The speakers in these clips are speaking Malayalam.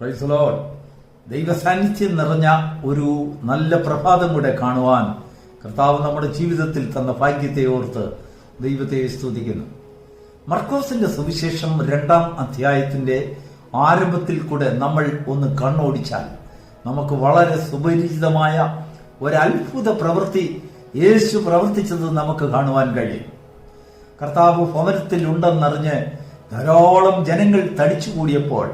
പ്രൈസലോ ദൈവസാന്നിധ്യം നിറഞ്ഞ ഒരു നല്ല പ്രഭാതം കൂടെ കാണുവാൻ കർത്താവ് നമ്മുടെ ജീവിതത്തിൽ തന്ന ഭാഗ്യത്തെ ഓർത്ത് ദൈവത്തെ സ്തുതിക്കുന്നു. മർക്കോസിന്റെ സുവിശേഷം രണ്ടാം അധ്യായത്തിന്റെ ആരംഭത്തിൽ കൂടെ നമ്മൾ ഒന്ന് കണ്ണോടിച്ചാൽ നമുക്ക് വളരെ സുപരിചിതമായ ഒരത്ഭുത പ്രവൃത്തി യേശു പ്രവർത്തിച്ചത് നമുക്ക് കാണുവാൻ കഴിയും. കർത്താവ് ഭവനത്തിൽ ഉണ്ടെന്നറിഞ്ഞ് ധാരാളം ജനങ്ങൾ തടിച്ചുകൂടിയപ്പോൾ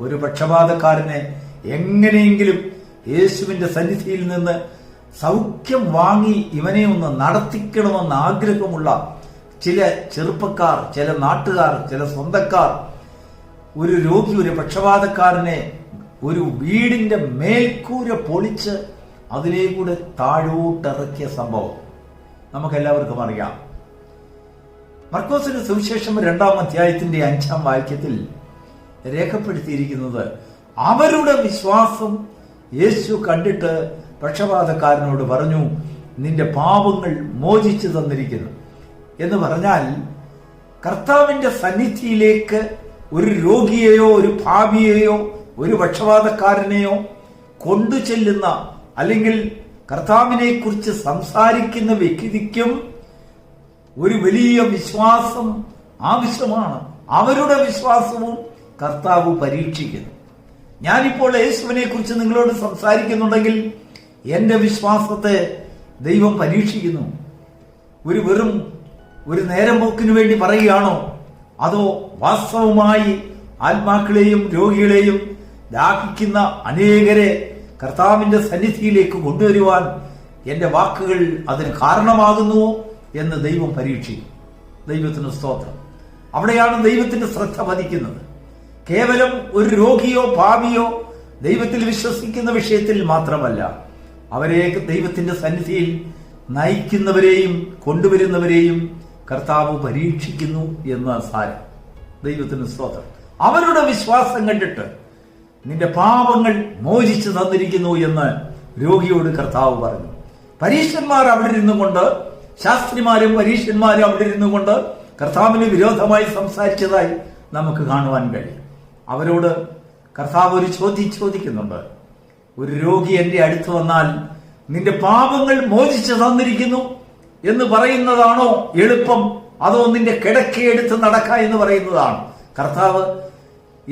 ഒരു പക്ഷപാതക്കാരനെ എങ്ങനെയെങ്കിലും യേശുവിന്റെ സന്നിധിയിൽ നിന്ന് സൗഖ്യം വാങ്ങി ഇവനെ ഒന്ന് നടത്തിക്കണമെന്ന് ആഗ്രഹമുള്ള ചില ചെറുപ്പക്കാർ ചില നാട്ടുകാർ ചില സ്വന്തക്കാർ ഒരു രോഗി ഒരു പക്ഷപാതക്കാരനെ ഒരു വീടിന്റെ മേൽക്കൂര പൊളിച്ച് അതിലേക്കൂടെ താഴോട്ടിറക്കിയ സംഭവം. നമുക്കെല്ലാവർക്കും അറിയാം. മർക്കോസിന്റെ സുവിശേഷം രണ്ടാം അധ്യായത്തിന്റെ അഞ്ചാം വാക്യത്തിൽ രേഖപ്പെടുത്തിയിരിക്കുന്നത്. അവരുടെ വിശ്വാസം യേശു കണ്ടിട്ട് പക്ഷപാതക്കാരനോട് പറഞ്ഞു നിന്റെ പാപങ്ങൾ മോചിച്ചു തന്നിരിക്കുന്നു. എന്ന് പറഞ്ഞാൽ കർത്താവിന്റെ സന്നിധിയിലേക്ക് ഒരു രോഗിയെയോ ഒരു ഭാവിയെയോ ഒരു പക്ഷപാതക്കാരനെയോ കൊണ്ടു ചെല്ലുന്ന അല്ലെങ്കിൽ കർത്താവിനെ കുറിച്ച് സംസാരിക്കുന്ന വ്യക്തിക്കും ഒരു വലിയ വിശ്വാസം ആവശ്യമാണ്. അവരുടെ വിശ്വാസവും കർത്താവ് പരീക്ഷിക്കുന്നു. ഞാനിപ്പോൾ യേശുവിനെ കുറിച്ച് നിങ്ങളോട് സംസാരിക്കുന്നുണ്ടെങ്കിൽ എന്റെ വിശ്വാസത്തെ ദൈവം പരീക്ഷിക്കുന്നു. ഒരു വെറും ഒരു നേരം പോക്കിനു വേണ്ടി പറയുകയാണോ? അതോ വാസ്തവമായി ആത്മാക്കളെയും രോഗികളെയും ദാഹിക്കുന്ന അനേകരെ കർത്താവിന്റെ സന്നിധിയിലേക്ക് കൊണ്ടുവരുവാൻ എന്റെ വാക്കുകൾ അതിന് കാരണമാകുന്നുവോ എന്ന് ദൈവം പരീക്ഷിക്കും ദൈവത്തിന് സ്തോത്രം. അവിടെയാണ് ദൈവത്തിന്റെ ശ്രദ്ധ പതിക്കുന്നത്. കേവലം ഒരു രോഗിയോ പാപിയോ ദൈവത്തിൽ വിശ്വസിക്കുന്ന വിഷയത്തിൽ മാത്രമല്ല അവരെ ദൈവത്തിന്റെ സന്നിധിയിൽ നയിക്കുന്നവരെയും കൊണ്ടുവരുന്നവരെയും കർത്താവ് പരീക്ഷിക്കുന്നു എന്ന സാരം. ദൈവത്തിന് സ്തോത്രം. അവരുടെ വിശ്വാസം കണ്ടിട്ട് നിന്റെ പാപങ്ങൾ മോചിച്ചു തന്നിരിക്കുന്നു എന്ന് രോഗിയോട് കർത്താവ് പറഞ്ഞു. പരീക്ഷന്മാർ അവിടെ ഇരുന്നു കൊണ്ട് ശാസ്ത്രിമാരും പരീക്ഷന്മാരും അവിടെ ഇരുന്നു കൊണ്ട് കർത്താവിന് വിരോധമായി സംസാരിച്ചതായി നമുക്ക് കാണുവാൻ കഴിയും. അവരോട് കർത്താവ് ഒരു ചോദ്യം ചോദിക്കുന്നുണ്ട്. ഒരു രോഗി എന്റെ അടുത്ത് വന്നാൽ നിന്റെ പാപങ്ങൾ മോചിച്ചു തന്നിരിക്കുന്നു എന്ന് പറയുന്നതാണോ എളുപ്പം? അതോ നിന്റെ കിടക്കയെടുത്ത് നടക്ക എന്ന് പറയുന്നതാണ്? കർത്താവ്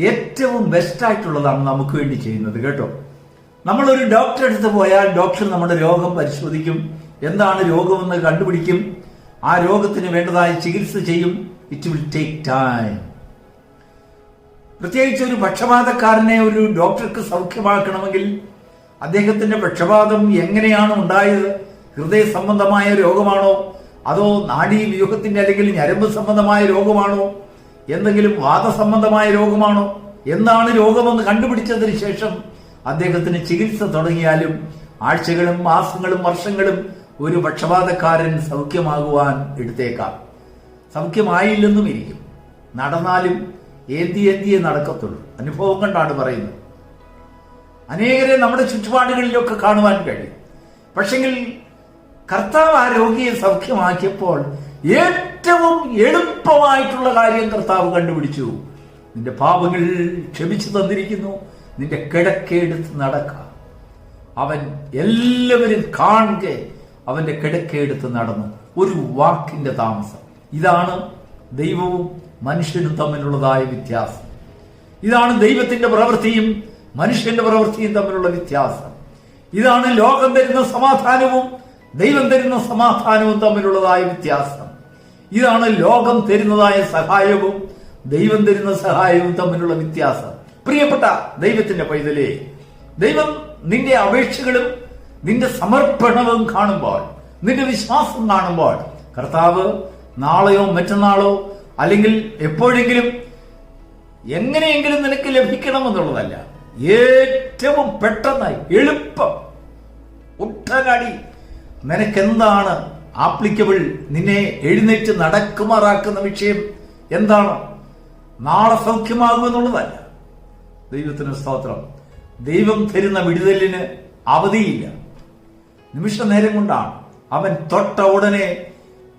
ഏറ്റവും ബെസ്റ്റ് ആയിട്ടുള്ളതാണ് നമുക്ക് വേണ്ടി ചെയ്യുന്നത് കേട്ടോ. നമ്മളൊരു ഡോക്ടറെ അടുത്ത് പോയാൽ ഡോക്ടർ നമ്മുടെ രോഗം പരിശോധിക്കും. എന്താണ് രോഗമെന്ന് കണ്ടുപിടിക്കും. ആ രോഗത്തിന് വേണ്ടതായി ചികിത്സ ചെയ്യും. ഇറ്റ് വിൽ ടേക്ക് ടൈം പ്രത്യേകിച്ച് ഒരു പക്ഷപാതക്കാരനെ ഒരു ഡോക്ടർക്ക് സൗഖ്യമാക്കണമെങ്കിൽ അദ്ദേഹത്തിന്റെ പക്ഷപാതം എങ്ങനെയാണ് ഉണ്ടായത്? ഹൃദയ സംബന്ധമായ രോഗമാണോ? അതോ നാഡീ വ്യൂഹത്തിന്റെ അല്ലെങ്കിൽ ഞരമ്പ് സംബന്ധമായ രോഗമാണോ? എന്തെങ്കിലും വാദസംബന്ധമായ രോഗമാണോ? എന്താണ് രോഗമെന്ന് കണ്ടുപിടിച്ചതിന് ശേഷം അദ്ദേഹത്തിന് ചികിത്സ തുടങ്ങിയാലും ആഴ്ചകളും മാസങ്ങളും വർഷങ്ങളും ഒരു പക്ഷപാതക്കാരൻ സൗഖ്യമാകുവാൻ എടുത്തേക്കാം. സൗഖ്യമായില്ലെന്നും ഇരിക്കും. നടന്നാലും ഏന്തി ഏന്തിയേ നടക്കത്തുള്ളൂ. അനുഭവം കണ്ടാണ് പറയുന്നത്. അനേകരെ നമ്മുടെ ചുറ്റുപാടുകളിലൊക്കെ കാണുവാൻ കഴിയും. പക്ഷെങ്കിൽ കർത്താവ് ആ രോഗിയെ സൗഖ്യമാക്കിയപ്പോൾ ഏറ്റവും എളുപ്പമായിട്ടുള്ള കാര്യം കർത്താവ് കണ്ടുപിടിച്ചു. നിന്റെ പാപങ്ങൾ ക്ഷമിച്ചു തന്നിരിക്കുന്നു. നിന്റെ കിടക്കെടുത്ത് നടക്കാം. അവൻ എല്ലാവരും കാണുക അവന്റെ കിടക്കെടുത്ത് നടന്നു. ഒരു വാക്കിന്റെ താമസം. ഇതാണ് ദൈവവും മനുഷ്യനും തമ്മിലുള്ളതായ വ്യത്യാസം. ഇതാണ് ദൈവത്തിന്റെ പ്രവൃത്തിയും മനുഷ്യന്റെ പ്രവൃത്തിയും തമ്മിലുള്ള വ്യത്യാസം. ഇതാണ് ലോകം തരുന്ന സമാധാനവും ദൈവം തരുന്ന സമാധാനവും തമ്മിലുള്ളതായ വ്യത്യാസം. ഇതാണ് ലോകം തരുന്നതായ സഹായവും ദൈവം തരുന്ന സഹായവും തമ്മിലുള്ള വ്യത്യാസം. പ്രിയപ്പെട്ട ദൈവത്തിന്റെ പൈതലേ ദൈവം നിന്റെ അപേക്ഷകളും നിന്റെ സമർപ്പണവും കാണുമ്പോൾ നിന്റെ വിശ്വാസം കാണുമ്പോൾ കർത്താവ് നാളെയോ മറ്റന്നാളോ അല്ലെങ്കിൽ എപ്പോഴെങ്കിലും എങ്ങനെയെങ്കിലും നിനക്ക് ലഭിക്കണമെന്നുള്ളതല്ല. ഏറ്റവും പെട്ടെന്നായി എളുപ്പം. ഒട്ടനടി. നിനക്കെന്താണ് ആപ്ലിക്കബിൾ നിന്നെ എഴുന്നേറ്റ് നടക്കുമാറാക്കുന്ന വിഷയം എന്താണ്? നാളെ സൗഖ്യമാകുമെന്നുള്ളതല്ല ദൈവത്തിന് സ്തോത്രം. ദൈവം തരുന്ന വിടുതലിന് അവധിയില്ല. നിമിഷ നേരം കൊണ്ടാണ് അവൻ തൊട്ട ഉടനെ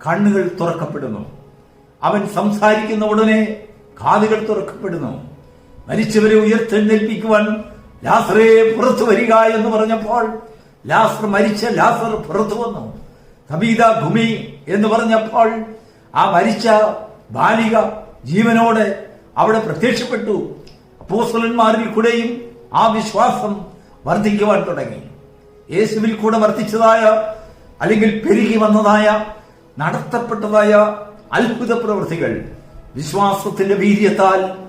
കണ്ണുകൾ തുറക്കപ്പെടുന്നു. അവൻ സംസാരിക്കുന്ന ഉടനെ കാതുകൾ തുറക്കപ്പെടുന്നു. മരിച്ചവരെ ഉയർത്തെഴുന്നേൽപ്പിക്കുവാൻ ലാസറെ പുറത്തു വരിക എന്ന് പറഞ്ഞപ്പോൾ ലാസർ മരിച്ച ലാസർ പുറത്തു വന്നു. തബീത ഭൂമി എന്ന് പറഞ്ഞപ്പോൾ ആ മരിച്ച ബാലിക ജീവനോടെ അവിടെ പ്രത്യക്ഷപ്പെട്ടു. അപ്പോസ്തലന്മാരിൽ കൂടെയും ആ വിശ്വാസം വർദ്ധിക്കുവാൻ തുടങ്ങി. യേശുവിൽ കൂടെ വർദ്ധിച്ചതായ അല്ലെങ്കിൽ പെരുകി വന്നതായ നടത്തപ്പെട്ടതായ അത്ഭുത പ്രവൃത്തികൾ വിശ്വാസത്തിന്റെ വീര്യത്താൽ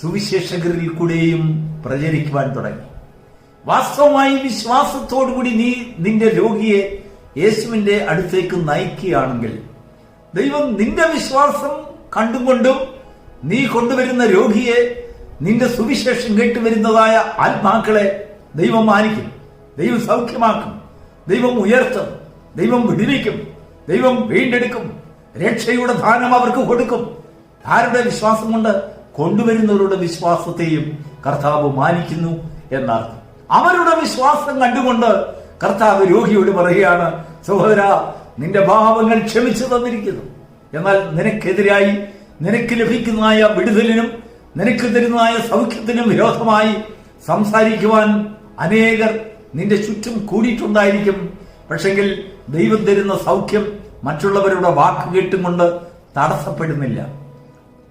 സുവിശേഷകരിൽ കൂടെയും പ്രചരിക്കുവാൻ തുടങ്ങി. വാസ്തവമായി വിശ്വാസത്തോടുകൂടി നീ നിന്റെ രോഗിയെ യേശുവിന്റെ അടുത്തേക്ക് നയിക്കുകയാണെങ്കിൽ ദൈവം നിന്റെ വിശ്വാസം കണ്ടുകൊണ്ടും നീ കൊണ്ടുവരുന്ന രോഗിയെ നിന്റെ സുവിശേഷം കേട്ടുവരുന്നതായ ആത്മാക്കളെ ദൈവം മാനിക്കും ദൈവം സൗഖ്യമാക്കും ദൈവം ഉയർത്തും ദൈവം വിടുവിക്കും ദൈവം വീണ്ടെടുക്കും. രക്ഷയുടെ ദാനം അവർക്ക് കൊടുക്കും. ആരുടെ വിശ്വാസം കൊണ്ട് കൊണ്ടുവരുന്നവരുടെ വിശ്വാസത്തെയും കർത്താവ് മാനിക്കുന്നു എന്നർത്ഥം. അവരുടെ വിശ്വാസം കണ്ടുകൊണ്ട് കർത്താവ് രോഗിയോട് പറയുകയാണ് സഹോദര നിന്റെ ഭാവങ്ങൾ ക്ഷമിച്ചു തന്നിരിക്കുന്നു. എന്നാൽ നിനക്കെതിരായി നിനക്ക് ലഭിക്കുന്നതായ വിടുതലിനും നിനക്ക് തരുന്നതായ സൗഖ്യത്തിനും വിരോധമായി സംസാരിക്കുവാൻ അനേകർ നിന്റെ ചുറ്റും കൂടിയിട്ടുണ്ടായിരിക്കും. പക്ഷെങ്കിൽ ദൈവം തരുന്ന സൗഖ്യം മറ്റുള്ളവരുടെ വാക്ക് കേട്ടും കൊണ്ട് തടസ്സപ്പെടുന്നില്ല.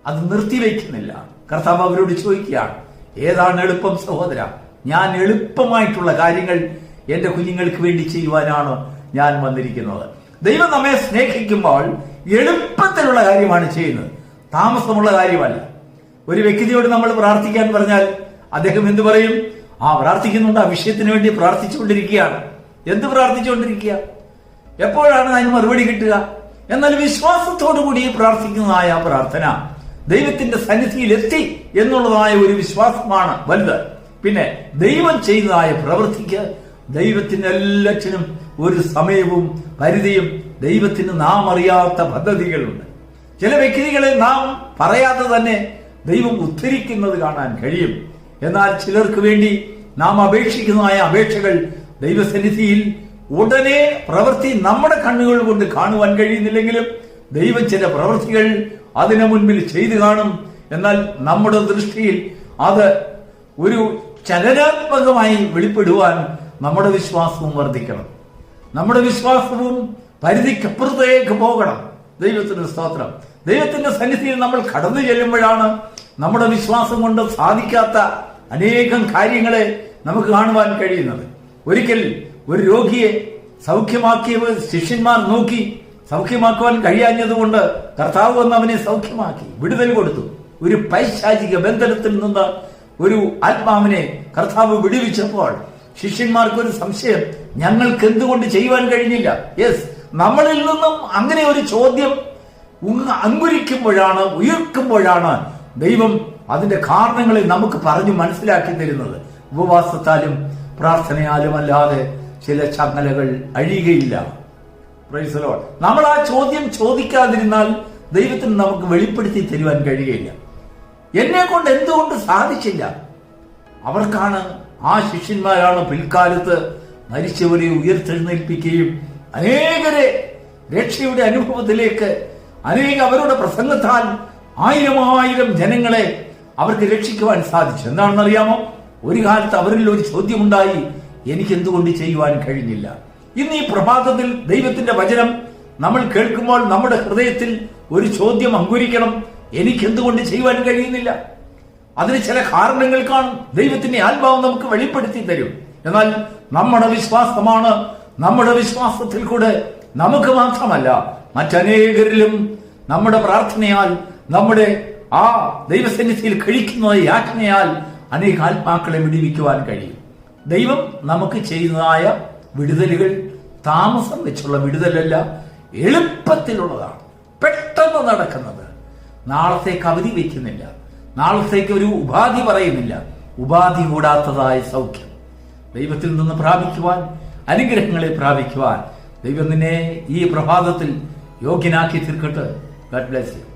അത് നിർത്തിവെക്കുന്നില്ല കർത്താവ് അവരോട് ചോദിക്കുകയാണ് ഏതാണ് എളുപ്പം സഹോദര? ഞാൻ എളുപ്പമായിട്ടുള്ള കാര്യങ്ങൾ എന്റെ കുഞ്ഞുങ്ങൾക്ക് വേണ്ടി ചെയ്യുവാനാണ് ഞാൻ വന്നിരിക്കുന്നത്. ദൈവം നമ്മെ സ്നേഹിക്കുമ്പോൾ എളുപ്പത്തിലുള്ള കാര്യമാണ് ചെയ്യുന്നത്. താമസമുള്ള കാര്യമല്ല. ഒരു വ്യക്തിയോട് നമ്മൾ പ്രാർത്ഥിക്കാൻ പറഞ്ഞാൽ അദ്ദേഹം എന്തു പറയും? ആ പ്രാർത്ഥിക്കുന്നുണ്ട്. ആ വിഷയത്തിന് വേണ്ടി പ്രാർത്ഥിച്ചുകൊണ്ടിരിക്കുകയാണ്. എന്ത് പ്രാർത്ഥിച്ചുകൊണ്ടിരിക്കുക? എപ്പോഴാണ് അതിന് മറുപടി കിട്ടുക? എന്നാൽ വിശ്വാസത്തോടു കൂടി പ്രാർത്ഥിക്കുന്നതായ പ്രാർത്ഥന ദൈവത്തിന്റെ സന്നിധിയിൽ എത്തി എന്നുള്ളതായ ഒരു വിശ്വാസമാണ് വലുത്. പിന്നെ ദൈവം ചെയ്യുന്നതായ പ്രവൃത്തിക്ക് ദൈവത്തിന് എല്ലാറ്റിനും ഒരു സമയവും പരിധിയും ദൈവത്തിന് നാം അറിയാത്ത പദ്ധതികളുണ്ട്. ചില വ്യക്തികളെ നാം പറയാതെ തന്നെ ദൈവം ഉദ്ധരിക്കുന്നത് കാണാൻ കഴിയും. എന്നാൽ ചിലർക്ക് വേണ്ടി നാം അപേക്ഷിക്കുന്നതായ അപേക്ഷകൾ ദൈവസന്നിധിയിൽ ഉടനെ പ്രവൃത്തി നമ്മുടെ കണ്ണുകൾ കൊണ്ട് കാണുവാൻ കഴിയുന്നില്ലെങ്കിലും ദൈവം ചില പ്രവൃത്തികൾ അതിനു മുൻപിൽ ചെയ്തു കാണും. എന്നാൽ നമ്മുടെ ദൃഷ്ടിയിൽ അത് ഒരു ചലനാത്മകമായി വെളിപ്പെടുവാൻ നമ്മുടെ വിശ്വാസവും വർദ്ധിക്കണം. നമ്മുടെ വിശ്വാസവും പരിധിക്കപ്പുറത്തേക്ക് പോകണം. ദൈവത്തിന്റെ സ്തോത്രം. ദൈവത്തിന്റെ സന്നിധിയിൽ നമ്മൾ കടന്നു ചെല്ലുമ്പോഴാണ് നമ്മുടെ വിശ്വാസം കൊണ്ട് സാധിക്കാത്ത അനേകം കാര്യങ്ങളെ നമുക്ക് കാണുവാൻ കഴിയുന്നത്. ഒരിക്കൽ ഒരു രോഗിയെ സൗഖ്യമാക്കിയ ശിഷ്യന്മാർ നോക്കി സൗഖ്യമാക്കുവാൻ കഴിയാഞ്ഞതുകൊണ്ട് കർത്താവ് വന്ന് അവനെ സൗഖ്യമാക്കി വിടുതൽ കൊടുത്തു. ഒരു പൈശാചിക ബന്ധനത്തിൽ നിന്ന് ഒരു ആത്മാവിനെ കർത്താവ് വിടുവിച്ചപ്പോൾ ശിഷ്യന്മാർക്ക് ഒരു സംശയം ഞങ്ങൾക്ക് എന്തുകൊണ്ട് ചെയ്യുവാൻ കഴിഞ്ഞില്ല? യെസ് നമ്മളിൽ നിന്നും അങ്ങനെ ഒരു ചോദ്യം അങ്കുരിക്കുമ്പോഴാണ് ഉയർക്കുമ്പോഴാണ് ദൈവം അതിന്റെ കാരണങ്ങളെ നമുക്ക് പറഞ്ഞു മനസ്സിലാക്കി തരുന്നത്. ഉപവാസത്താലും പ്രാർത്ഥനയാലും അല്ലാതെ ചില ചങ്ങലകൾ അഴിയുകയില്ല. നമ്മൾ ആ ചോദ്യം ചോദിക്കാതിരുന്നാൽ ദൈവത്തിന് നമുക്ക് വെളിപ്പെടുത്തി തരുവാൻ കഴിയുകയില്ല. എന്നെ കൊണ്ട് എന്തുകൊണ്ട് സാധിച്ചില്ല? അവർക്കാണ് ആ ശിഷ്യന്മാരാണ് പിൽക്കാലത്ത് മരിച്ചവരെ ഉയർത്തെഴുന്നേൽപ്പിക്കുകയും അനേകരെ രക്ഷയുടെ അനുഭവത്തിലേക്ക് അനേക അവരുടെ പ്രസംഗത്താൽ ആയിരം ആയിരം ജനങ്ങളെ അവർക്ക് രക്ഷിക്കുവാൻ സാധിച്ചു. എന്താണെന്നറിയാമോ? ഒരു കാലത്ത് അവരിൽ ഒരു ചോദ്യമുണ്ടായി. എനിക്ക് എന്തുകൊണ്ട് ചെയ്യുവാൻ കഴിഞ്ഞില്ല? ഇന്ന് ഈ പ്രഭാതത്തിൽ ദൈവത്തിന്റെ വചനം നമ്മൾ കേൾക്കുമ്പോൾ നമ്മുടെ ഹൃദയത്തിൽ ഒരു ചോദ്യം അങ്കുരിക്കണം. എനിക്ക് എന്തുകൊണ്ട് ചെയ്യുവാൻ കഴിയുന്നില്ല? അതിന് ചില കാരണങ്ങൾ കാണും. ദൈവത്തിന്റെ ആത്മാവ് നമുക്ക് വെളിപ്പെടുത്തി തരും. എന്നാൽ നമ്മുടെ വിശ്വാസമാണ്. നമ്മുടെ വിശ്വാസത്തിൽ കൂടെ നമുക്ക് മാത്രമല്ല മറ്റനേകരിലും നമ്മുടെ പ്രാർത്ഥനയാൽ നമ്മുടെ ആ ദൈവസന്നിധിയിൽ കഴിക്കുന്ന യാജ്ഞയാൽ അനേക ആത്മാക്കളെ വിടിവിക്കുവാൻ കഴിയും. ദൈവം നമുക്ക് ചെയ്യുന്നതായ വിടുതലുകൾ താമസം വെച്ചുള്ള വിടുതലല്ല എളുപ്പത്തിലുള്ളതാണ്. പെട്ടെന്ന് നടക്കുന്നത്. നാളത്തേക്ക് അവധി വയ്ക്കുന്നില്ല. നാളത്തേക്ക് ഒരു ഉപാധി പറയുന്നില്ല. ഉപാധി കൂടാത്തതായ സൗഖ്യം. ദൈവത്തിൽ നിന്ന് പ്രാപിക്കുവാൻ അനുഗ്രഹങ്ങളെ പ്രാപിക്കുവാൻ ദൈവം നിന്നെ ഈ പ്രഭാതത്തിൽ യോഗ്യനാക്കി തീർക്കട്ടെ. Garh bless you